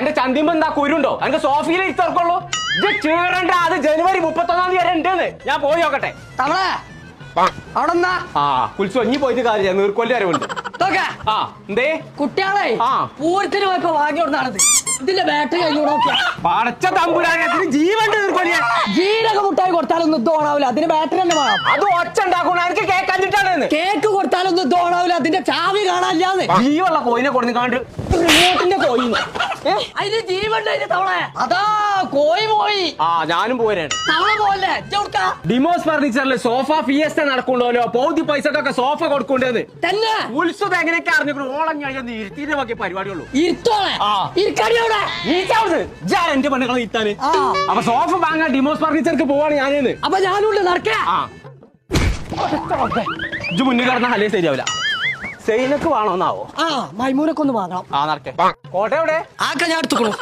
എന്റെ ചന്തിമ്പോ എന്താ കുരുണ്ടോ? അനക്ക് സോഫിയിൽ ഇത്തർക്കുള്ളൂ ഇത് ചീറണ്ട അത് ജനുവരി മുപ്പത്തൊന്നാം തീയതി വരെ ഉണ്ടെന്ന്. ഞാൻ പോയി നോക്കട്ടെ. തവളെ അവിടെ എന്നാ ആ കുൽസോ ഇനി പോയിട്ട് കാര്യം നീർക്കൊല്ലി വരവുണ്ട് നോക്ക ആ എന്തേ? കുട്ടികളെ ആ. പൂരത്തിന് പോയപ്പോ വാങ്ങി കൊടുത്താണത് ഇതിന്റെ ബാറ്ററി കഴിഞ്ഞു പടച്ച തമ്പുരാനത്തിന് ജീരക മുട്ടായി കൊടുത്താലൊന്നും അതിന് ബാറ്ററി തന്നെ വേണം. അത് ഒച്ച ഉണ്ടാക്കണം? എനിക്ക് കേൾക്കാഞ്ഞിട്ടാണ് കേക്ക് കൊടുത്താലൊന്നും അതിന്റെ ചാവി കാണാനില്ലാന്ന്. ജീവുള്ള കോയിനെ കൊടുത്തു കാണ്ട്. റിമോട്ടിന്റെ കോയി അതിന് തവളെ? അതാ കോയി പോയി. ആ ഞാനും പോരാണ് തവള പോലെ. ഡിമോസ് ഫർണിച്ചറിൽ സോഫ ഫിയസ്റ്റ നടക്കണ്ടല്ലോ പൗതി പൈസക്കൊക്കെ സോഫ കൊടുക്കണ്ടേന്ന് തന്നെ? ഉത്സവം എങ്ങനെയൊക്കെ അറിഞ്ഞു ഓളം കഴിഞ്ഞ ഇരുത്തിന്റെ ബാക്കി പരിപാടിയുള്ളൂ. എന്റെ പെണ്ണുങ്ങളെ. അപ്പൊ സോഫ വാങ്ങാൻ ഡിമോസ് ഫർണിച്ചർക്ക് പോവാണ് ഞാനേന്ന്. അപ്പൊ ഞാനുണ്ട് നടക്കേ. മുന്നിൽ കടന്ന ഹലേ ശരിയാവില്ല സെയിനക്ക് വേണമെന്നാവോ ആ മൈമൂനൊക്കെ ഒന്ന് വാങ്ങണം. ആ നടക്കേ. കോട്ട എവിടെ? ആക്ക ഞാൻ എടുത്തുക്കണു.